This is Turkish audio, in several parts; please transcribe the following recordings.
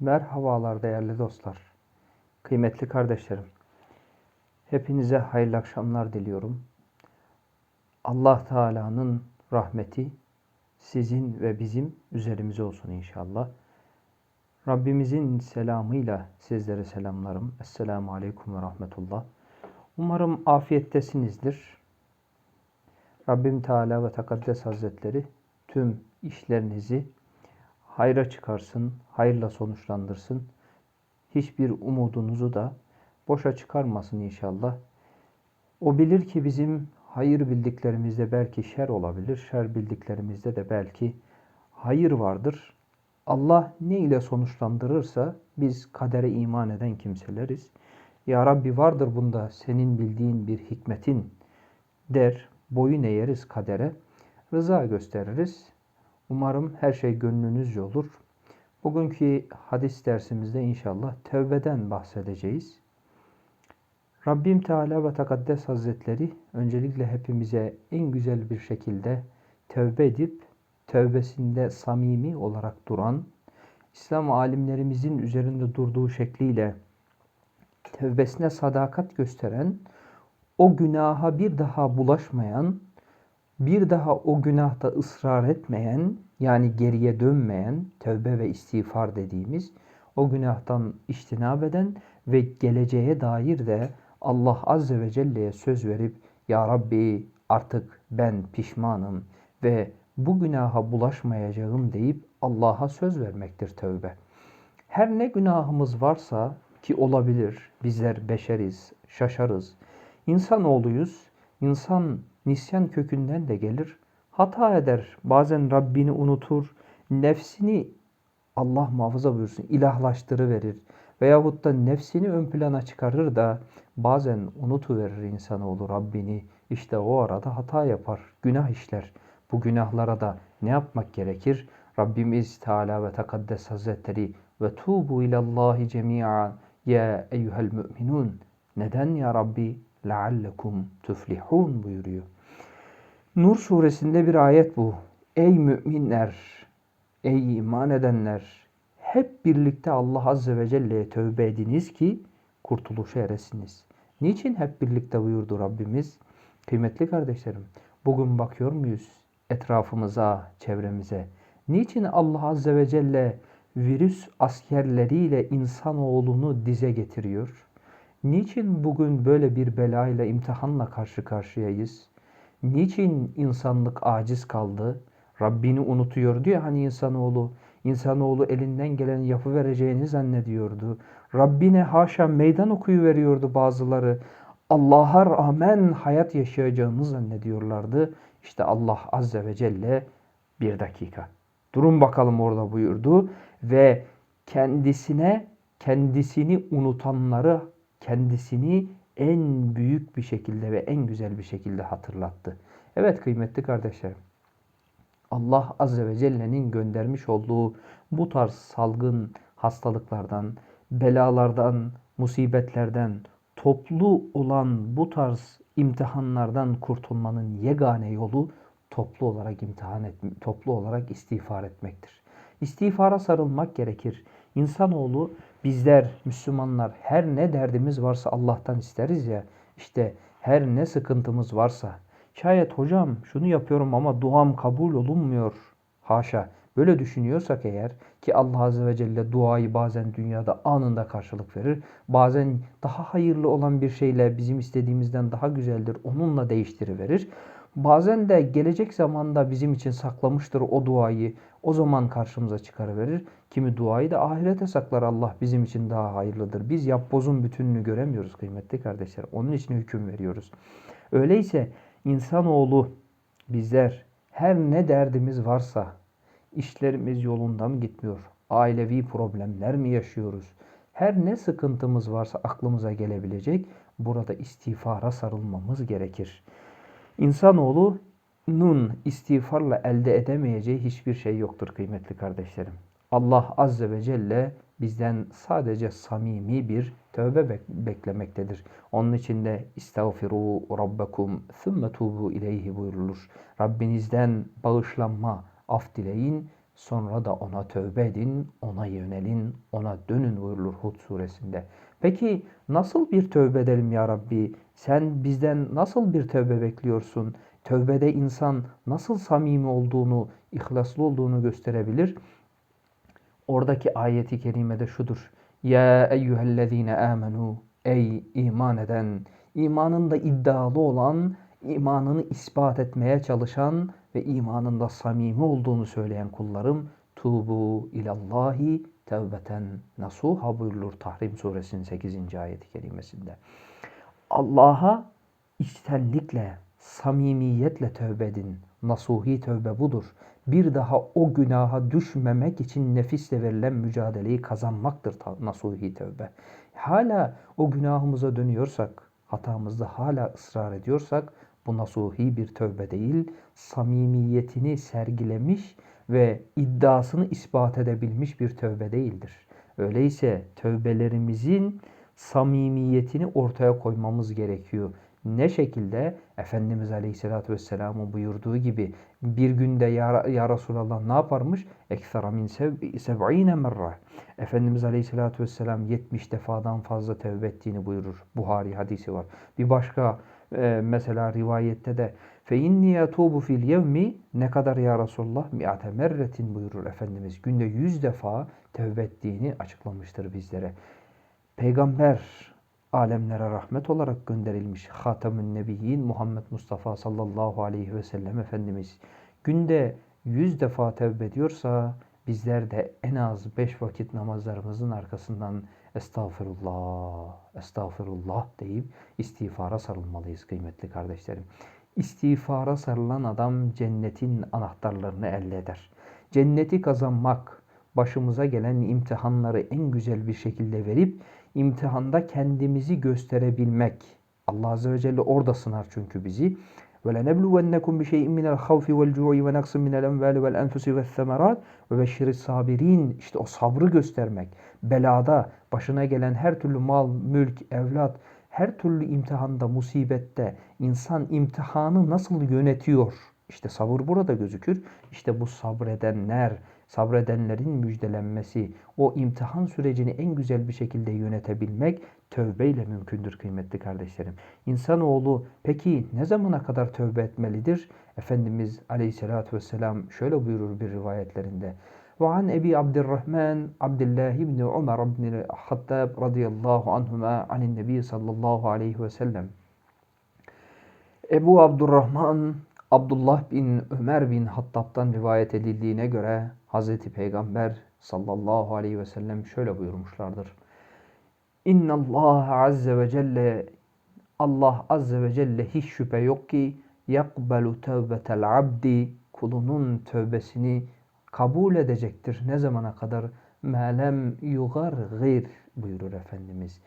Merhabalar değerli dostlar, kıymetli kardeşlerim. Hepinize hayırlı akşamlar diliyorum. Allah Teala'nın rahmeti sizin ve bizim üzerimize olsun inşallah. Rabbimizin selamıyla sizlere selamlarım. Esselamu Aleyküm ve Rahmetullah. Umarım afiyettesinizdir. Rabbim Teala ve Tekaddes Hazretleri tüm işlerinizi hayra çıkarsın, hayırla sonuçlandırsın. Hiçbir umudunuzu da boşa çıkarmasın inşallah. O bilir ki bizim hayır bildiklerimizde belki şer olabilir, şer bildiklerimizde de belki hayır vardır. Allah ne ile sonuçlandırırsa biz kadere iman eden kimseleriz. Ya Rabbi vardır bunda senin bildiğin bir hikmetin der, boyun eğeriz kadere, rıza gösteririz. Umarım her şey gönlünüzce olur. Bugünkü hadis dersimizde inşallah tevbeden bahsedeceğiz. Rabbim Teala ve Tekaddes Hazretleri öncelikle hepimize en güzel bir şekilde tevbe edip tövbesinde samimi olarak duran, İslam alimlerimizin üzerinde durduğu şekliyle tevbesine sadakat gösteren, o günaha bir daha bulaşmayan, bir daha o günahta ısrar etmeyen, yani geriye dönmeyen, tövbe ve istiğfar dediğimiz, o günahtan iştinab eden ve geleceğe dair de Allah Azze ve Celle'ye söz verip, Ya Rabbi artık ben pişmanım ve bu günaha bulaşmayacağım deyip Allah'a söz vermektir tövbe. Her ne günahımız varsa ki olabilir, bizler beşeriz, şaşarız, insanoğluyuz, insan nisyan kökünden de gelir. Hata eder. Bazen Rabbini unutur. Nefsini Allah muhafaza buyursun ilahlaştırıverir. Veyahut da nefsini ön plana çıkarır da bazen unutuverir insanoğlu Rabbini. İşte o arada hata yapar. Günah işler. Bu günahlara da ne yapmak gerekir? Rabbimiz Teala ve Tekaddes Hazretleri ve tubu ilallahi cemi'a ya eyyuhel müminun. Neden ya Rabbi? leallekum tuflihun buyuruyor. Nur suresinde bir ayet bu. Ey müminler, ey iman edenler, hep birlikte Allah Azze ve Celle'ye tövbe ediniz ki kurtuluşa eresiniz. Niçin hep birlikte buyurdu Rabbimiz? Kıymetli kardeşlerim, bugün bakıyor muyuz etrafımıza, çevremize? Niçin Allah Azze ve Celle virüs askerleriyle insanoğlunu dize getiriyor? Niçin bugün böyle bir belayla, imtihanla karşı karşıyayız? Niçin insanlık aciz kaldı? Rabbini unutuyor diyor hani insanoğlu. İnsanoğlu elinden gelen yapı vereceğini zannediyordu. Rabbine haşa meydan okuyu veriyordu bazıları. Allah'a rağmen hayat yaşayacağını zannediyorlardı. İşte Allah Azze ve Celle bir dakika. Durun bakalım orada buyurdu ve kendisine kendisini unutanları kendisini en büyük bir şekilde ve en güzel bir şekilde hatırlattı. Evet kıymetli kardeşlerim. Allah Azze ve Celle'nin göndermiş olduğu bu tarz salgın hastalıklardan, belalardan, musibetlerden, toplu olan bu tarz imtihanlardan kurtulmanın yegane yolu toplu olarak imtihan et, toplu olarak istiğfar etmektir. İstiğfara sarılmak gerekir. İnsanoğlu bizler Müslümanlar her ne derdimiz varsa Allah'tan isteriz ya. İşte her ne sıkıntımız varsa şayet hocam şunu yapıyorum ama duam kabul olunmuyor. Haşa. Böyle düşünüyorsak eğer ki Allah Azze ve Celle duayı bazen dünyada anında karşılık verir. Bazen daha hayırlı olan bir şeyle bizim istediğimizden daha güzeldir onunla değiştiriverir. Bazen de gelecek zamanda bizim için saklamıştır o duayı. O zaman karşımıza çıkarıverir. Kimi duayı da ahirete saklar Allah bizim için daha hayırlıdır. Biz yapbozun bütününü göremiyoruz kıymetli kardeşler. Onun için hüküm veriyoruz. Öyleyse insanoğlu bizler her ne derdimiz varsa işlerimiz yolunda mı gitmiyor? Ailevi problemler mi yaşıyoruz? Her ne sıkıntımız varsa aklımıza gelebilecek burada istiğfara sarılmamız gerekir. İnsanoğlunun istiğfarla elde edemeyeceği hiçbir şey yoktur kıymetli kardeşlerim. Allah Azze ve Celle bizden sadece samimi bir tövbe beklemektedir. Onun için de istağfiru rabbekum thumme tubu ileyhi buyurulur. Rabbinizden bağışlanma, af dileyin, Sonra da ona tövbe edin, ona yönelin, ona dönün buyurulur Hud suresinde. Peki nasıl bir tövbe edelim ya Rabbi? Sen bizden nasıl bir tövbe bekliyorsun? Tövbede insan nasıl samimi olduğunu, ihlaslı olduğunu gösterebilir. Oradaki ayeti kerimede şudur. Ya eyyühellezine amenu ey iman eden, imanında iddialı olan, imanını ispat etmeye çalışan ve imanında samimi olduğunu söyleyen kullarım tubu ilallahi tevbeten nasuha buyurulur Tahrim suresinin 8. ayeti kerimesinde. Allah'a içtenlikle, samimiyetle tövbe edin. Nasuhi tövbe budur. Bir daha o günaha düşmemek için nefisle verilen mücadeleyi kazanmaktır nasuhi tövbe. Hala o günahımıza dönüyorsak, hatamızda hala ısrar ediyorsak bu nasuhi bir tövbe değil, samimiyetini sergilemiş ve iddiasını ispat edebilmiş bir tövbe değildir. Öyleyse tövbelerimizin samimiyetini ortaya koymamız gerekiyor. Ne şekilde? Efendimiz Aleyhisselatü Vesselam'ın buyurduğu gibi bir günde ya, ya Resulallah ne yaparmış? Eksara min seb'ine merre. Efendimiz Aleyhisselatü Vesselam 70 defadan fazla tevbe ettiğini buyurur. Buhari hadisi var. Bir başka e, mesela rivayette de fe inni yatubu fil yevmi ne kadar ya Resulullah mi'ate merretin buyurur Efendimiz. Günde yüz defa tevbe ettiğini açıklamıştır bizlere. Peygamber alemlere rahmet olarak gönderilmiş Hatemün Nebiyyin Muhammed Mustafa sallallahu aleyhi ve sellem Efendimiz günde yüz defa tevbe ediyorsa bizler de en az beş vakit namazlarımızın arkasından estağfirullah, estağfirullah deyip istiğfara sarılmalıyız kıymetli kardeşlerim. İstiğfara sarılan adam cennetin anahtarlarını elde eder. Cenneti kazanmak, başımıza gelen imtihanları en güzel bir şekilde verip imtihanda kendimizi gösterebilmek. Allah Azze ve Celle orada sınar çünkü bizi. وَلَنَبْلُوَنَّكُمْ بِشَيْءٍ مِنَ الْخَوْفِ وَالْجُوعِ وَنَقْصٍ مِنَ الْاَنْفَالِ وَالْاَنْفُسِ وَالثَّمَرَاتِ وَبَشِّرِ sabirin İşte o sabrı göstermek. Belada, başına gelen her türlü mal, mülk, evlat, her türlü imtihanda, musibette insan imtihanı nasıl yönetiyor? İşte sabır burada gözükür. İşte bu sabredenler, sabredenlerin müjdelenmesi, o imtihan sürecini en güzel bir şekilde yönetebilmek tövbeyle mümkündür kıymetli kardeşlerim. İnsanoğlu peki ne zamana kadar tövbe etmelidir? Efendimiz Aleyhisselatü Vesselam şöyle buyurur bir rivayetlerinde. وعن أبي عبد الرحمن عبد الله بن عمر بن الخطاب رضي الله عنهما عن النبي صلى الله عليه وسلم Ebu Abdurrahman Abdullah bin Ömer bin Hattab'dan rivayet edildiğine göre Hazreti Peygamber sallallahu aleyhi ve sellem şöyle buyurmuşlardır. İnna Allah azze ve celle Allah azze ve celle hiç şüphe yok ki yakbelu tevbetel abdi kulunun tövbesini kabul edecektir. Ne zamana kadar? Melem yugar gayr buyurur Efendimiz.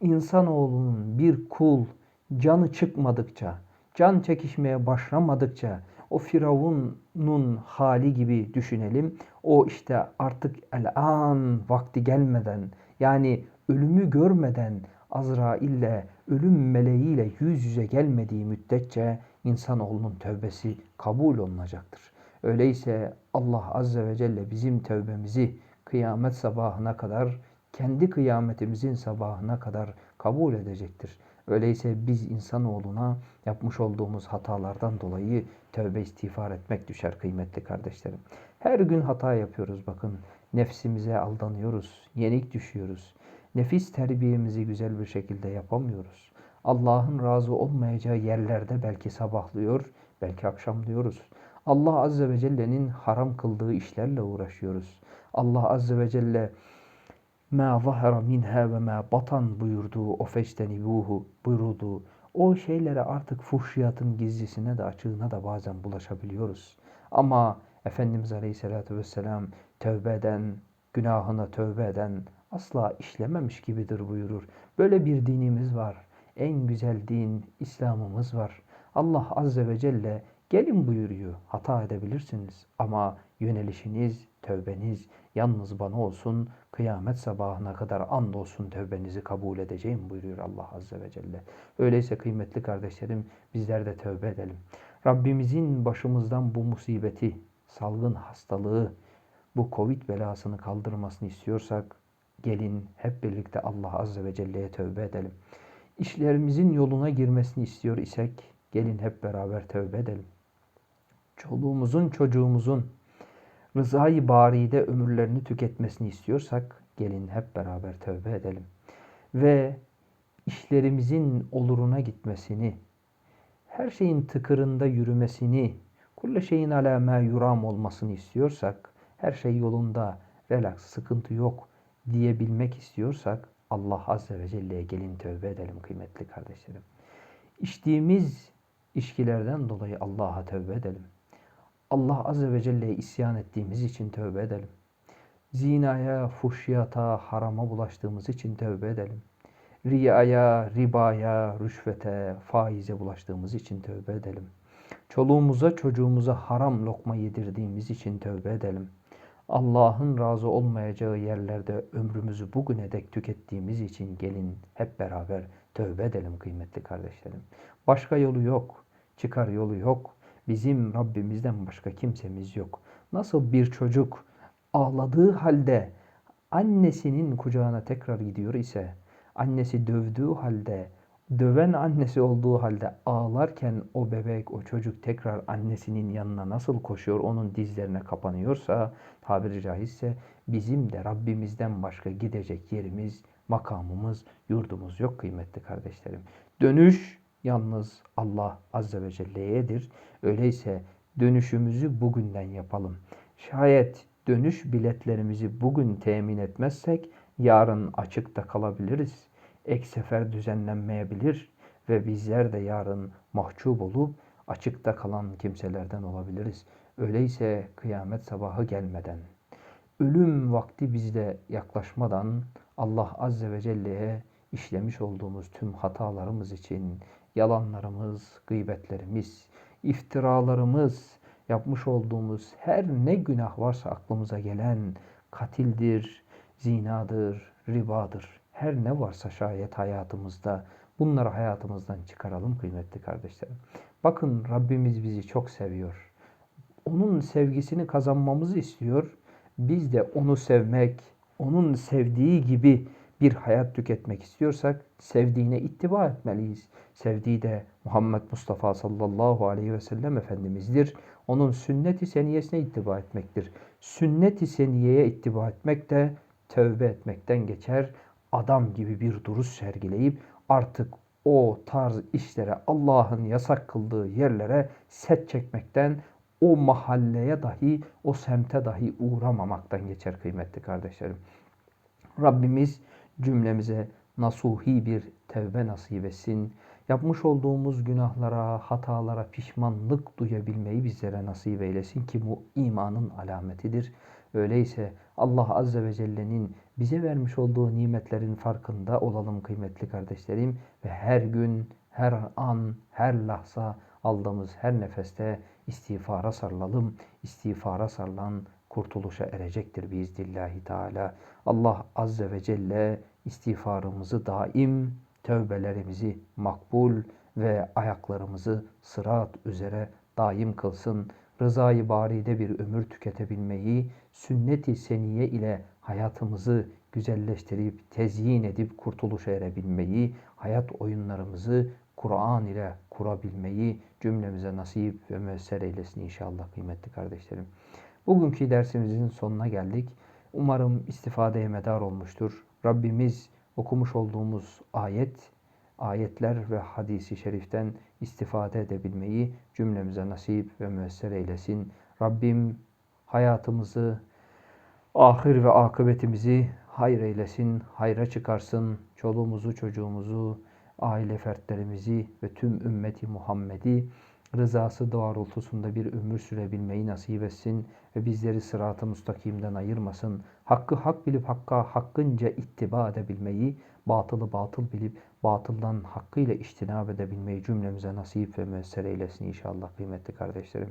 İnsanoğlunun bir kul canı çıkmadıkça, can çekişmeye başlamadıkça o Firavun'un hali gibi düşünelim. O işte artık el an vakti gelmeden yani ölümü görmeden Azrail'le ölüm meleğiyle yüz yüze gelmediği müddetçe insanoğlunun tövbesi kabul olunacaktır. Öyleyse Allah Azze ve Celle bizim tövbemizi kıyamet sabahına kadar, kendi kıyametimizin sabahına kadar kabul edecektir. Öyleyse biz insanoğluna yapmış olduğumuz hatalardan dolayı tövbe istiğfar etmek düşer kıymetli kardeşlerim. Her gün hata yapıyoruz bakın. Nefsimize aldanıyoruz, yenik düşüyoruz. Nefis terbiyemizi güzel bir şekilde yapamıyoruz. Allah'ın razı olmayacağı yerlerde belki sabahlıyor, belki akşamlıyoruz. Allah Azze ve Celle'nin haram kıldığı işlerle uğraşıyoruz. Allah Azze ve Celle ma zahara minha ve ma batan buyurduğu o feçtenibuhu buyurduğu o şeylere artık fuhşiyatın gizlisine de açığına da bazen bulaşabiliyoruz. Ama Efendimiz Aleyhisselatü Vesselam tövbe eden, günahına tövbe eden asla işlememiş gibidir buyurur. Böyle bir dinimiz var. En güzel din İslam'ımız var. Allah Azze ve Celle gelin buyuruyor. Hata edebilirsiniz ama yönelişiniz, tövbeniz yalnız bana olsun. Kıyamet sabahına kadar and olsun tövbenizi kabul edeceğim buyuruyor Allah Azze ve Celle. Öyleyse kıymetli kardeşlerim bizler de tövbe edelim. Rabbimizin başımızdan bu musibeti, salgın hastalığı, bu Covid belasını kaldırmasını istiyorsak gelin hep birlikte Allah Azze ve Celle'ye tövbe edelim. İşlerimizin yoluna girmesini istiyor isek gelin hep beraber tövbe edelim. Çoluğumuzun çocuğumuzun rızayı baride ömürlerini tüketmesini istiyorsak gelin hep beraber tövbe edelim. Ve işlerimizin oluruna gitmesini, her şeyin tıkırında yürümesini, kulle şeyin ala ma yuram olmasını istiyorsak, her şey yolunda, relax, sıkıntı yok diyebilmek istiyorsak Allah Azze ve Celle'ye gelin tövbe edelim kıymetli kardeşlerim. İçtiğimiz içkilerden dolayı Allah'a tövbe edelim. Allah Azze ve Celle'ye isyan ettiğimiz için tövbe edelim. Zinaya, fuhşiyata, harama bulaştığımız için tövbe edelim. Riyaya, ribaya, rüşvete, faize bulaştığımız için tövbe edelim. Çoluğumuza, çocuğumuza haram lokma yedirdiğimiz için tövbe edelim. Allah'ın razı olmayacağı yerlerde ömrümüzü bugüne dek tükettiğimiz için gelin hep beraber tövbe edelim kıymetli kardeşlerim. Başka yolu yok, çıkar yolu yok. Bizim Rabbimizden başka kimsemiz yok. Nasıl bir çocuk ağladığı halde annesinin kucağına tekrar gidiyor ise, annesi dövdüğü halde, döven annesi olduğu halde ağlarken o bebek, o çocuk tekrar annesinin yanına nasıl koşuyor, onun dizlerine kapanıyorsa, tabiri caizse bizim de Rabbimizden başka gidecek yerimiz, makamımız, yurdumuz yok kıymetli kardeşlerim. Dönüş yalnız Allah Azze ve Celle'yedir. Öyleyse dönüşümüzü bugünden yapalım. Şayet dönüş biletlerimizi bugün temin etmezsek yarın açıkta kalabiliriz. Ek sefer düzenlenmeyebilir ve bizler de yarın mahcup olup açıkta kalan kimselerden olabiliriz. Öyleyse kıyamet sabahı gelmeden, ölüm vakti bizde yaklaşmadan Allah Azze ve Celle'ye işlemiş olduğumuz tüm hatalarımız için yalanlarımız, gıybetlerimiz, iftiralarımız, yapmış olduğumuz her ne günah varsa aklımıza gelen katildir, zinadır, ribadır. Her ne varsa şayet hayatımızda bunları hayatımızdan çıkaralım kıymetli kardeşlerim. Bakın Rabbimiz bizi çok seviyor. Onun sevgisini kazanmamızı istiyor. Biz de onu sevmek, onun sevdiği gibi bir hayat tüketmek istiyorsak sevdiğine ittiba etmeliyiz. Sevdiği de Muhammed Mustafa sallallahu aleyhi ve sellem Efendimiz'dir. Onun sünnet-i seniyesine ittiba etmektir. Sünnet-i seniyeye ittiba etmek de tövbe etmekten geçer. Adam gibi bir duruş sergileyip artık o tarz işlere Allah'ın yasak kıldığı yerlere set çekmekten o mahalleye dahi o semte dahi uğramamaktan geçer kıymetli kardeşlerim. Rabbimiz cümlemize nasuhi bir tevbe nasip etsin. Yapmış olduğumuz günahlara, hatalara pişmanlık duyabilmeyi bizlere nasip eylesin ki bu imanın alametidir. Öyleyse Allah Azze ve Celle'nin bize vermiş olduğu nimetlerin farkında olalım kıymetli kardeşlerim ve her gün, her an, her lahza aldığımız her nefeste istiğfara sarılalım. İstiğfara sarılan kurtuluşa erecektir biiznillahü teala. Allah Azze ve Celle istiğfarımızı daim, tövbelerimizi makbul ve ayaklarımızı sırat üzere daim kılsın. Rızayı baride bir ömür tüketebilmeyi, sünnet-i seniye ile hayatımızı güzelleştirip, tezyin edip kurtuluşa erebilmeyi, hayat oyunlarımızı Kur'an ile kurabilmeyi cümlemize nasip ve müesser eylesin inşallah kıymetli kardeşlerim. Bugünkü dersimizin sonuna geldik. Umarım istifadeye medar olmuştur. Rabbimiz okumuş olduğumuz ayet, ayetler ve hadisi şeriften istifade edebilmeyi cümlemize nasip ve müesser eylesin. Rabbim hayatımızı, ahir ve akıbetimizi hayır eylesin, hayra çıkarsın. Çoluğumuzu, çocuğumuzu, aile fertlerimizi ve tüm ümmeti Muhammed'i rızası doğrultusunda bir ömür sürebilmeyi nasip etsin ve bizleri sırat-ı müstakimden ayırmasın. Hakkı hak bilip hakka hakkınca ittiba edebilmeyi, batılı batıl bilip batıldan hakkıyla iştinab edebilmeyi cümlemize nasip ve müessere eylesin inşallah kıymetli kardeşlerim.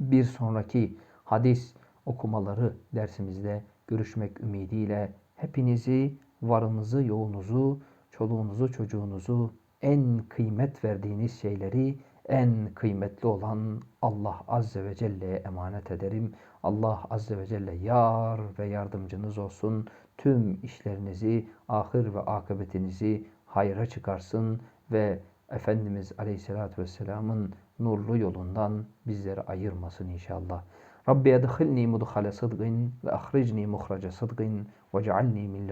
Bir sonraki hadis okumaları dersimizde görüşmek ümidiyle hepinizi, varınızı, yoğunuzu, çoluğunuzu, çocuğunuzu, en kıymet verdiğiniz şeyleri en kıymetli olan Allah Azze ve Celle'ye emanet ederim. Allah Azze ve Celle yar ve yardımcınız olsun. Tüm işlerinizi, ahir ve akıbetinizi hayra çıkarsın ve Efendimiz Aleyhisselatü Vesselam'ın nurlu yolundan bizleri ayırmasın inşallah. Rabbi edhilni mudhale sıdgın ve ahricni muhraca sıdgın ve cealni min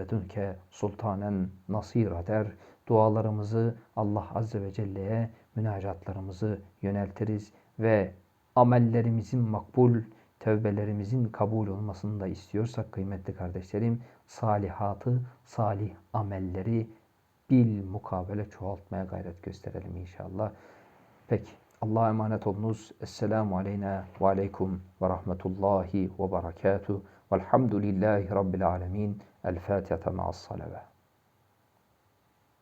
sultanen nasira der. Dualarımızı Allah Azze ve Celle'ye münacatlarımızı yöneltiriz ve amellerimizin makbul, tevbelerimizin kabul olmasını da istiyorsak kıymetli kardeşlerim, salihatı, salih amelleri bil mukabele çoğaltmaya gayret gösterelim inşallah. Peki. Allah'a emanet olunuz. Esselamu aleyna ve aleykum ve rahmetullahi ve berekatuhu. Velhamdülillahi Rabbil alemin. El Fatiha ma'as salavat.